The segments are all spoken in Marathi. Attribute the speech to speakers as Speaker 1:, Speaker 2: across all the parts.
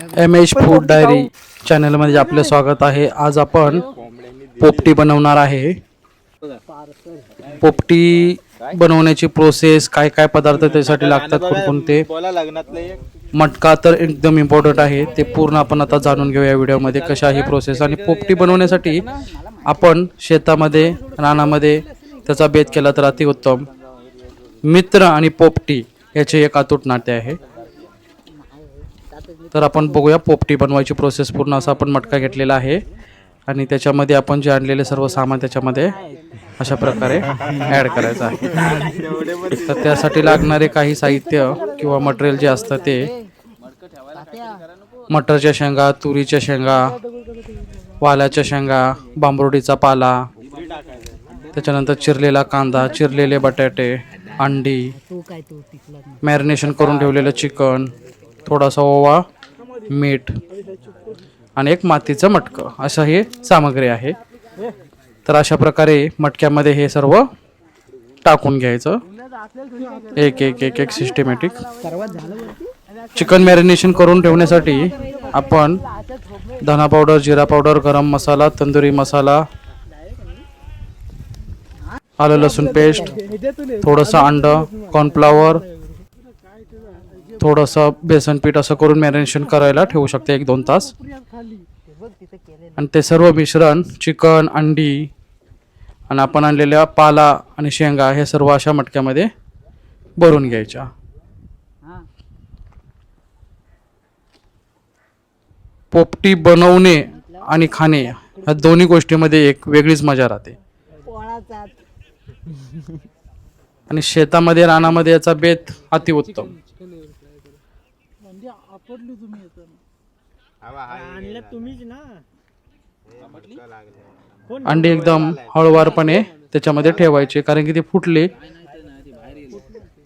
Speaker 1: एम एच फूड डायरी चॅनलमध्ये आपलं स्वागत आहे. आज आपण पोपटी बनवणार आहे. पोपटी बनवण्याची प्रोसेस काय काय पदार्थ त्यासाठी लागतात कोणकोणते? मटका तर एकदम इम्पॉर्टंट आहे. ते पूर्ण आपण आता जाणून घेऊया व्हिडिओमध्ये कशा ही प्रोसेस आणि पोपटी बनवण्यासाठी आपण शेतामध्ये रानामध्ये त्याचा बेत केला तर अतिउत्तम. मित्र आणि पोपटी याचे एक अतूट नाते आहे. तर आपण बघूया पोपटी बनवायची प्रोसेस पूर्ण असा आपण मटका घेतलेला आहे. आणि त्याच्यामध्ये आपण जे आणलेले सर्व सामान त्याच्यामध्ये अशा प्रकारे ॲड करायचं आहे. तर त्यासाठी लागणारे काही साहित्य किंवा मटेरियल जे असतं ते मटरच्या शेंगा तुरीच्या शेंगा वालाच्या शेंगा बांबरोडीचा पाला त्याच्यानंतर चिरलेला कांदा चिरलेले बटाटे अंडी मॅरिनेशन करून ठेवलेलं चिकन थोडासा ओवा मीठ आणि एक मातीचं मटकं. असं हे सामग्री आहे. तर अशा प्रकारे मटक्यामध्ये हे सर्व टाकून घ्यायचं. एक एक एक एक सिस्टमॅटिक चिकन मॅरिनेशन करून ठेवण्यासाठी आपण धना पावडर जिरा पावडर गरम मसाला तंदुरी मसाला आलं लसूण पेस्ट थोडंसं अंड कॉर्नफ्लावर थोडंसं बेसन पीठ असं करून मॅरिनेशन करायला ठेवू शकते एक दोन तास. आणि ते सर्व मिश्रण चिकन अंडी आणि आपण आणलेल्या पाला आणि शेंगा हे सर्व अशा मटक्यामध्ये भरून घ्यायच्या. पोपटी बनवणे आणि खाणे ह्या दोन्ही गोष्टीमध्ये एक वेगळीच मजा राहते. आणि शेतामध्ये रानामध्ये याचा बेत अतिउत्तम.
Speaker 2: आणलं तुम्हीच ना.
Speaker 1: अंडी एकदम हळूवारपणे त्याच्यामध्ये ठेवायचे कारण की ते फुटले.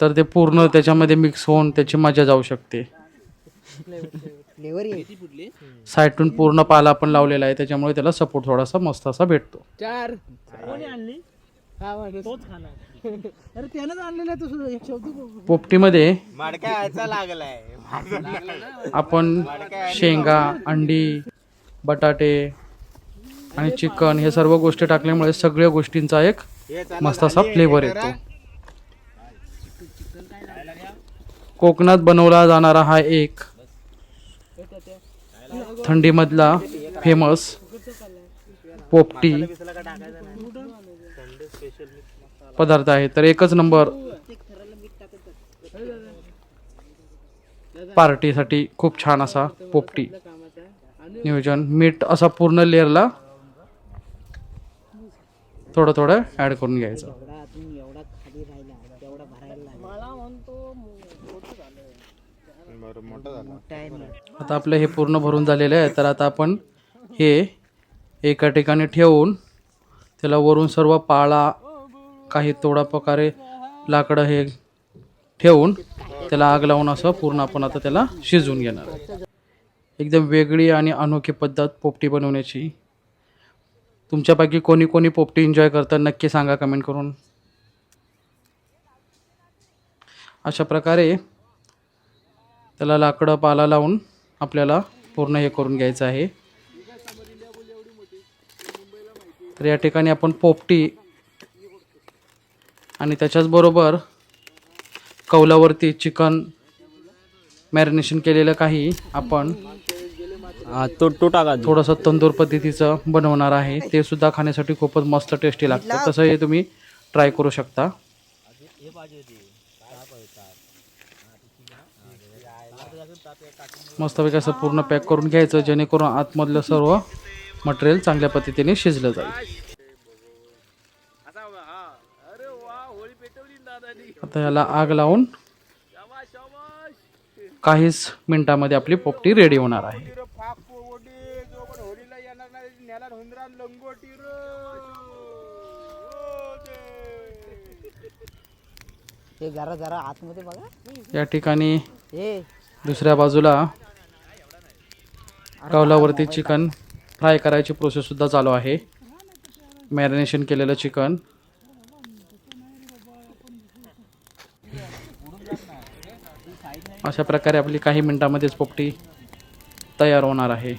Speaker 1: तर ते पूर्ण त्याच्यामध्ये मिक्स होऊन त्याची मजा जाऊ शकते. साईडून पूर्ण पाला पण लावलेला आहे त्याच्यामुळे त्याला सपोर्ट थोडासा मस्त असा भेटतो.
Speaker 2: चार. कोणी आणली? तोच खाणार अरे त्यानंच आणलेलं आहे तुझं एक शेवटी
Speaker 1: पोपटीमध्ये
Speaker 3: मडका यायचा लागलाय.
Speaker 1: आपण शेंगा अंडी बटाटे आणि चिकन हे सर्व गोष्टी टाकल्यामुळे सगळ्या गोष्टींचा एक मस्त असा फ्लेवर येतो. कोकणात बनवला जाणारा हा एक थंडीमधला फेमस पोपटी. पदार्थ आहे तर एकच नंबर. पार्टीसाठी खूप छान असा पोपटी नियोजन. मीठ असा पूर्ण लेअरला थोडं थोडं ॲड करून घ्यायचं. आता आपलं हे पूर्ण भरून झालेलं आहे तर आता आपण हे एका ठिकाणी ठेवून त्याला वरून सर्व पाळा काही तोडा प्रकारे लाकडं हे ठेवून त्याला आग लावून असं पूर्ण आपण आता त्याला शिजवून घेणार एकदम वेगळी आणि अनोखी पद्धत पोपटी बनवण्याची. तुमच्यापैकी कोणी कोणी पोपटी एन्जॉय करतात नक्की सांगा कमेंट करून. अशा प्रकारे त्याला लाकडं पाला लावून आपल्याला पूर्ण हे करून घ्यायचं आहे. तर या ठिकाणी आपण पोपटी आणि त्याच्याच बरोबर कौलावरती चिकन मॅरिनेशन केलेलं काही आपण
Speaker 2: तो तो टाका
Speaker 1: थोडंसं तंदूर पद्धतीचं बनवणार आहे. ते सुद्धा खाण्यासाठी खूपच मस्त टेस्टी लागतं. तसं हे तुम्ही ट्राय करू शकता. मस्तपैकी असं पूर्ण पॅक करून घ्यायचं जेणेकरून आतमधलं सर्व मटेरियल चांगल्या पद्धतीने शिजलं जाईल. आता याला आग लावून काहीच मिनिटामध्ये आपली पोपटी रेडी होणार आहे.
Speaker 4: हे जरा जरा आतमध्ये बघा.
Speaker 1: या ठिकाणी दुसऱ्या बाजूला कौलावरती चिकन फ्राय करायची प्रोसेस सुद्धा चालू आहे. मॅरिनेशन केलेलं चिकन. अशा प्रकारे आपली काही मिनिटामध्येच पोपटी तयार होणार आहे.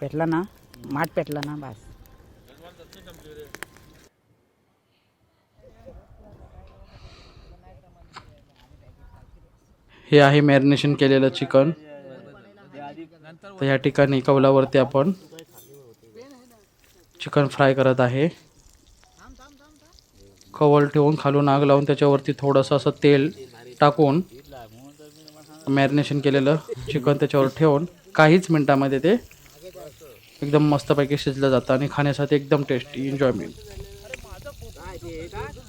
Speaker 4: पेटला ना? माठ पेटला ना बस.
Speaker 1: हे आहे मॅरिनेशन केलेलं चिकन. तर या ठिकाणी कौलावरती आपण चिकन फ्राय करत आहे. कवल ठेवून खालून आग लावून त्याच्यावरती थोडंसं असं तेल टाकून मॅरिनेशन केलेलं चिकन त्याच्यावर ठेवून काहीच मिनटामध्ये ते एकदम मस्तपैकी शिजलं जातं आणि खाण्यासाठी एकदम टेस्टी एन्जॉयमेंट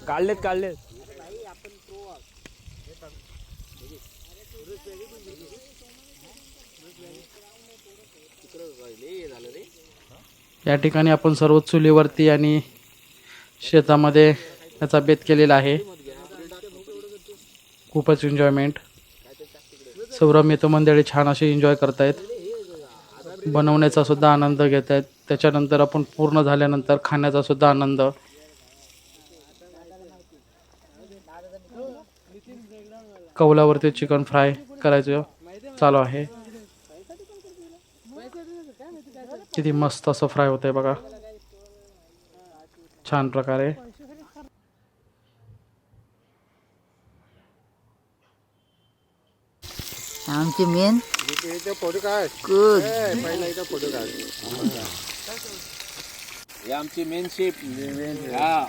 Speaker 3: काढलेत काढलेत.
Speaker 1: या ठिकाणी आपण सर्व चुलीवरती आणि शेतामध्ये याचा बेत केलेला आहे. खूपच एन्जॉयमेंट सर्व मित्रमंडळी छान असे एन्जॉय करतायत. बनवण्याचा सुद्धा आनंद घेत आहेत त्याच्यानंतर आपण पूर्ण झाल्यानंतर खाण्याचा सुद्धा आनंद. कौलावरती चिकन फ्राय करायचं चालू आहे. किती मस्त असं फ्राय होतंय बघा. छान प्रकारे.
Speaker 4: आमची मेन
Speaker 3: इथे फोटो काढ
Speaker 4: कुक
Speaker 3: ए, पहिला इथं फोटो काढ हे आमची मेन शेप हा.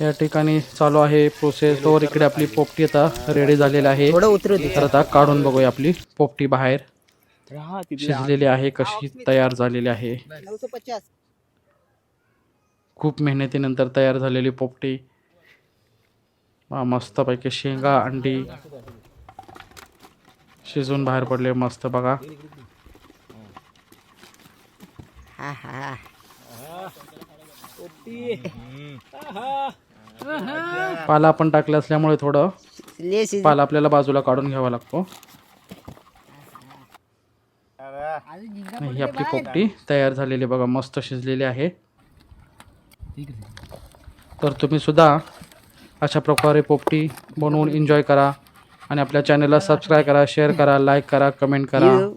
Speaker 1: या ठिकाणी चालू आहे प्रोसेस तोवर इकडे आपली पोपटी आता रेडी झालेली आहे.
Speaker 4: थोडं उतरू दे.
Speaker 1: तर आता काढून बघूया आपली पोपटी बाहेर. शिजलेली आहे कशी तयार झालेली आहे.
Speaker 4: नऊशे पचास.
Speaker 1: खूप मेहनतीनंतर तयार झालेली पोपटी. मस्तपैकी शेंगा अंडी. शिजून बाहेर पडले मस्त बघा. पाला आपण टाकले असल्यामुळे थोडं पाला आपल्याला बाजूला काढून घ्यावा लागतो. ही आपली पोपटी तयार झालेली बघा मस्त शिजलेली आहे. तर तुम्ही सुद्धा अशा प्रकारे पोपटी बनवून एन्जॉय करा आणि आपल्या चॅनलला सबस्क्राईब करा शेअर करा लाईक करा कमेंट करा.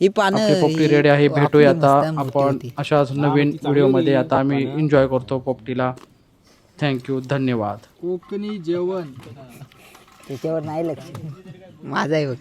Speaker 4: ही पानं
Speaker 1: आपली पोपटी
Speaker 4: ही-
Speaker 1: रेडी आहे भेटूया आता आपण. अशाच नवीन व्हिडिओमध्ये आता आम्ही एन्जॉय करतो पोपटीला. थँक्यू धन्यवाद.
Speaker 3: कोकणी जेवण.
Speaker 4: त्याच्यावर नाही लक्ष. माझा आहे बघ.